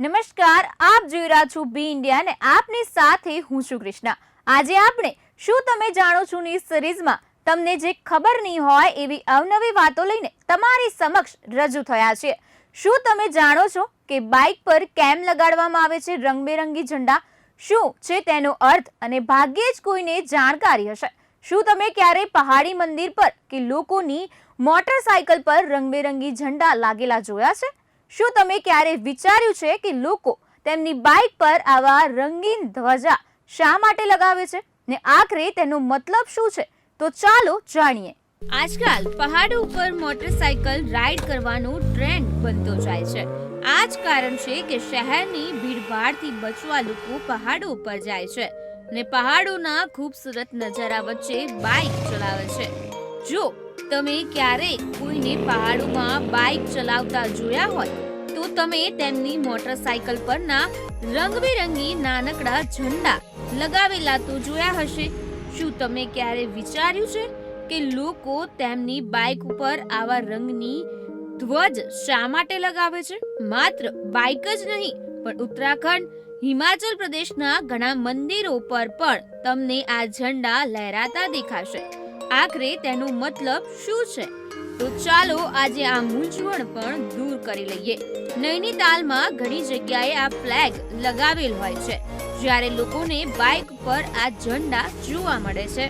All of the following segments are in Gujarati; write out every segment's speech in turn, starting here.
નમસ્કાર, આપ જોઈ રહ્યા છો બી ઇન્ડિયા અને આપની સાથે હું છું કૃષ્ણા. આજે આપણે શું તમે જાણો છો ની સિરીઝમાં તમને જે ખબર નહીં હોય એવી અવનવી વાતો લઈને તમારી સમક્ષ રજૂ થયા છે. શું તમે જાણો છો કે બાઇક પર કેમ લગાડવામાં આવે છે રંગબેરંગી ઝંડા? શું છે તેનો અર્થ અને ભાગ્યે જ કોઈને જાણકારી હશે? શું તમે ક્યારે પહાડી મંદિર પર કે લોકોની મોટરસાયકલ પર રંગબેરંગી ઝંડા લાગેલા જોયા છે? શું તમે ક્યારે વિચાર્યું છે કે લોકો તેમની બાઇક પર આવા રંગીન ધ્વજા શા માટે લગાવે છે? ને આખરે તેનો મતલબ શું છે? તો ચાલો જાણીએ. આજકાલ પહાડો ઉપર મોટરસાયકલ રાઈડ કરવાનો ટ્રેન્ડ બનતો જાય છે. આ જ કારણ છે કે શહેરની ભીડભાડથી બચવા લોકો પહાડો ઉપર જાય છે ને પહાડોના ખૂબસૂરત નજારા વચ્ચે બાઇક ચલાવે છે. જો તમે ક્યારેય કોઈને પહાડોમાં બાઇક ચલાવતા જોયા હોય તો તમે તેમની મોટરસાયકલ પરના રંગબેરંગી નાનકડા ઝંડા લગાવેલા તો જોયા હશે. શું તમે ક્યારે વિચાર્યું છે કે લોકો તેમની બાઇક ઉપર આવા રંગની ધ્વજ શા માટે લગાવે છે? માત્ર બાઇક જ નહીં, પણ ઉત્તરાખંડ, હિમાચલ પ્રદેશના ઘણા મંદિરો પર પણ તમને આ ઝંડા લહેરાતા દેખાશે. આખરે તેનો મતલબ શું છે? તો ચાલો આજે આ મૂંઝવણ પણ દૂર કરી લઈએ. નૈનીતાલમાં ઘણી જગ્યાએ આ ફ્લેગ લગાવેલ હોય છે, જ્યારે લોકોને બાઇક પર આ ઝંડા જોવા મળે છે.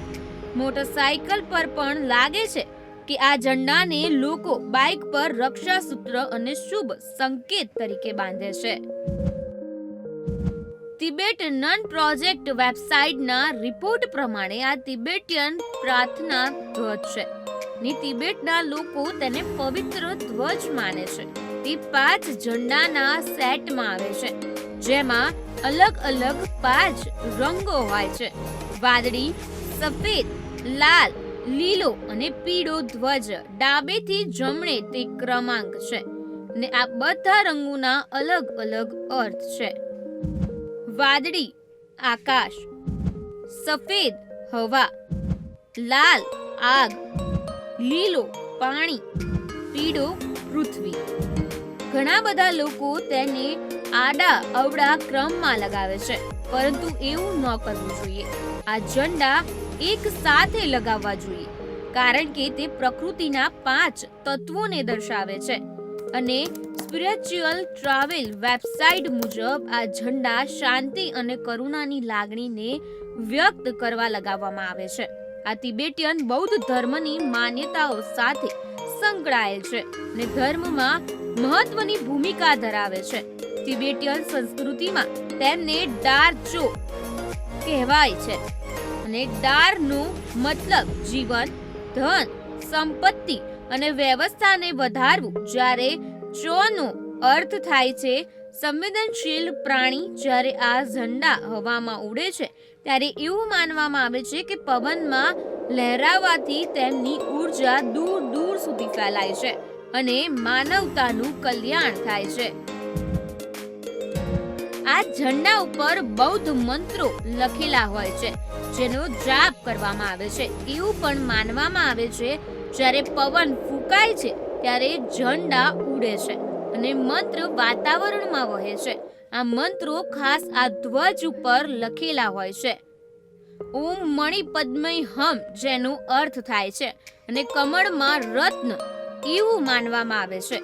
મોટરસાયકલ પર પણ લાગે છે કે આ ઝંડાને લોકો બાઇક પર રક્ષા સૂત્ર અને શુભ સંકેત તરીકે બાંધે છે. તિબેટ નન પ્રોજેક્ટ વેબસાઇટના રિપોર્ટ પ્રમાણે આ તિબેટિયન પ્રાર્થના ધ્વજ છે. ને તિબેટના લોકો તેને પવિત્ર ધ્વજ માને છે. તે પાંચ ઝંડાના સેટમાં આવે છે, જેમાં અલગ અલગ પાંચ રંગો હોય છે. વાદળી, સફેદ, લાલ, લીલો અને પીળો ધ્વજ ડાબેથી જમણે તે ક્રમાંક છે. ને આ બધા રંગોના અલગ અલગ અર્થ છે. વાદળી, આકાશ, સફેદ હવા, લાલ આગ, લીલો પાણી, પીળો પૃથ્વી. ઘણા બધા લોકો તેને આડા અવડા ક્રમમાં લગાવે છે, પરંતુ એવું ન કરવું જોઈએ. આ ઝંડા એક સાથે લગાવવા જોઈએ, કારણ કે તે પ્રકૃતિના પાંચ તત્વોને દર્શાવે છે. અને સ્પિરિચ્યુઅલ ટ્રાવેલ વેબસાઇટ મુજબ આ ઝંડા શાંતિ અને કરુણાની લાગણીને વ્યક્ત કરવા લગાવવામાં આવે છે. આ તિબેટિયન બૌદ્ધ ધર્મની માન્યતાઓ સાથે સંકળાયેલ છે અને ધર્મમાં મહત્વની ભૂમિકા ધરાવે છે. તિબેટિયન સંસ્કૃતિમાં તેમને ડાર ચો કહેવાય છે અને ડારનો મતલબ જીવન, ધન, સંપત્તિ અને વ્યવસ્થાને વધારવું જ્યારે ચોનો અર્થ થાય છે, સંવેદનશીલ પ્રાણી જ્યારે આ ઝંડા હવામાં ઉડે છે, ત્યારે એવું માનવામાં આવે છે કે પવનમાં લહેરાવાથી તેમની ઊર્જા દૂર દૂર સુધી ફેલાય છે અને માનવતાનું કલ્યાણ થાય છે. આ ઝંડા ઉપર બૌદ્ધ મંત્રો લખેલા હોય છે, જેનો જાપ કરવામાં આવે છે. એવું પણ માનવામાં આવે છે, જ્યારે પવન ફૂંકાય છે ત્યારે ઝંડા ઉડે છે અને મંત્ર વાતાવરણમાં વહે છે. આ મંત્રો ખાસ આ ધ્વજ ઉપર લખેલા હોય છે. ઓમ મણિ પદ્મય હમ, જેનો અર્થ થાય છે અને કમળમાં રત્ન એવું માનવામાં આવે છે.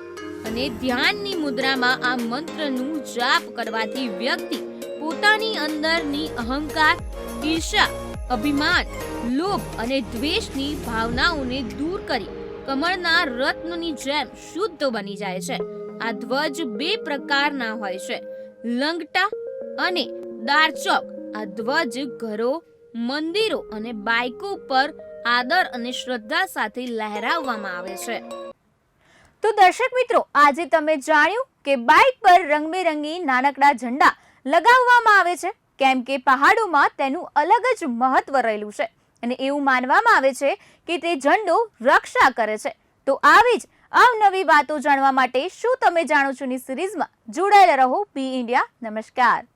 અને ધ્યાનની મુદ્રામાં આ મંત્રનું જાપ કરવાથી વ્યક્તિ પોતાની અંદરની અહંકાર ઈર્ષા અભિમાન, લોભ અને દ્વેષની ભાવનાઓને દૂર કરી કમળના રત્નની જેમ શુદ્ધ બની જાય છે. આ ધ્વજ બે પ્રકારના હોય છે. લંગટા અને દારચોક આ ધ્વજ ઘરો, મંદિરો અને બાઇકો પર આદર અને શ્રદ્ધા સાથે લહેરાવવામાં આવે છે. તો દર્શક મિત્રો, આજે તમે જાણ્યું કે બાઇક પર રંગબેરંગી નાનકડા ઝંડા લગાવવામાં આવે છે. કેમ કે પહાડોમાં તેનું અલગ જ મહત્વ રહેલું છે. અને એવું માનવામાં આવે છે કે તે ઝંડો રક્ષા કરે છે. તો આવી જ અવનવી વાતો જાણવા માટે શું તમે જાણો છો? ની સિરીઝમાં જોડાયેલા રહો. B India. નમસ્કાર.